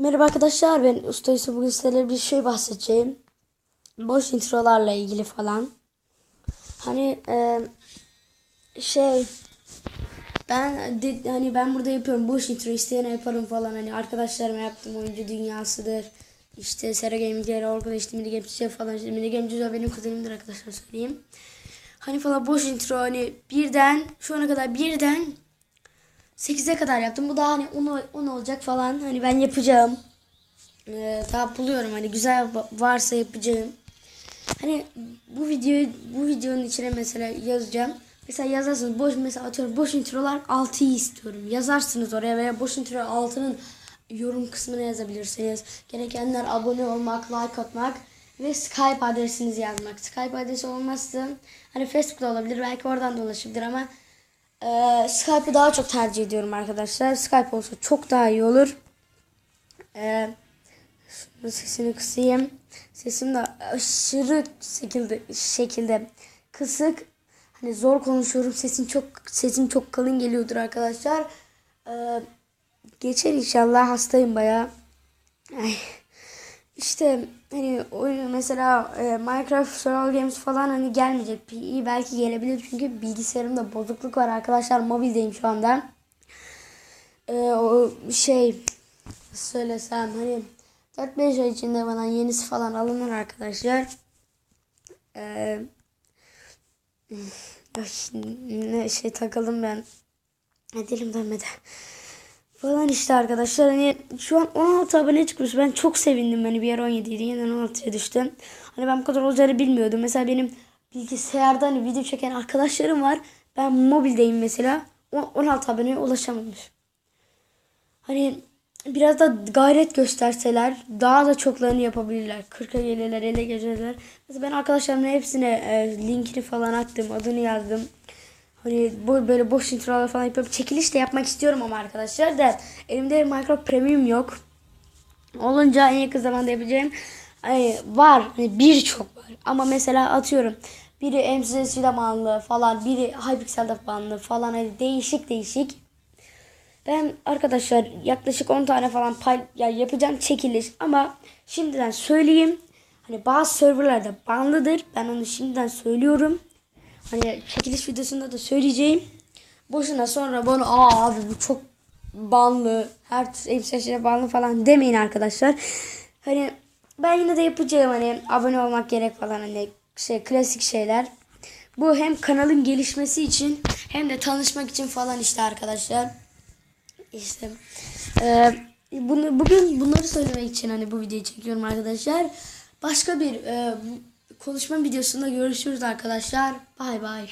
Merhaba arkadaşlar ben Usta Yusuf bugün sizlerle bir şey bahsedeceğim. Boş introlarla ilgili falan. Hani e, şey ben de, hani ben burada yapıyorum boş intro isteyene yaparım falan hani arkadaşlarıma yaptım oyuncu dünyasıdır. İşte Sera Gaming'leri orada işte Mini Games'e falan işte Mini Games'e benim kuzenimdir arkadaşlar söyleyeyim. Hani falan boş intro hani birden şu ana kadar birden 8'e kadar yaptım. Bu da hani 10, 10 olacak falan. Hani ben yapacağım. Ee, daha buluyorum hani güzel va- varsa yapacağım. Hani bu videoyu bu videonun içine mesela yazacağım. Mesela yazarsınız boş mesela atıyorum boş introlar 6'yı istiyorum. Yazarsınız oraya veya boş intro 6'nın yorum kısmına yazabilirsiniz. Gerekenler abone olmak, like atmak ve Skype adresinizi yazmak. Skype adresi olmazsa hani Facebook'ta olabilir belki oradan da ulaşabilir ama ee, Skype'ı daha çok tercih ediyorum arkadaşlar. Skype olsa çok daha iyi olur. Ee, şunu sesini kısayım. Sesim de aşırı şekilde şekilde kısık. Hani zor konuşuyorum. Sesim çok sesim çok kalın geliyordur arkadaşlar. Ee, geçer inşallah. Hastayım bayağı. Ay. İşte hani oyun mesela e, Minecraft Survival Games falan hani gelmeyecek. İyi belki gelebilir çünkü bilgisayarımda bozukluk var arkadaşlar. Mobildeyim şu anda. E, o şey söylesem hani 4-5 ay içinde bana yenisi falan alınır arkadaşlar. E, ne şey takıldım ben. Dilim dönmedi falan işte arkadaşlar. Hani şu an 16 abone çıkmış. Ben çok sevindim. Hani bir yer 17 idi yeniden 16'ya düştüm. Hani ben bu kadar olacağını bilmiyordum. Mesela benim bilgisayarda hani video çeken arkadaşlarım var. Ben mobildeyim mesela. 16 aboneye ulaşamamış. Hani biraz da gayret gösterseler daha da çoklarını yapabilirler. 40'a gelirler 50'e gelirler mesela ben arkadaşlarımın hepsine e, linkini falan attım adını yazdım Hani böyle boş introlar falan yapıp çekiliş de yapmak istiyorum ama arkadaşlar da elimde Minecraft Premium yok. Olunca en yakın zamanda yapacağım. Hani var hani birçok var ama mesela atıyorum biri MCS'de bağlı falan biri Hypixel'de bağlı falan hani değişik değişik. Ben arkadaşlar yaklaşık 10 tane falan pay ya yapacağım çekiliş ama şimdiden söyleyeyim. Hani bazı serverlarda banlıdır. Ben onu şimdiden söylüyorum. Hani çekiliş videosunda da söyleyeceğim. Boşuna sonra bana aa abi bu çok banlı. Her elbisesine banlı falan demeyin arkadaşlar. Hani ben yine de yapacağım hani abone olmak gerek falan hani şey klasik şeyler. Bu hem kanalın gelişmesi için hem de tanışmak için falan işte arkadaşlar. İşte e, bunu bugün bunları söylemek için hani bu videoyu çekiyorum arkadaşlar. Başka bir e, konuşma videosunda görüşürüz arkadaşlar. Bay bay.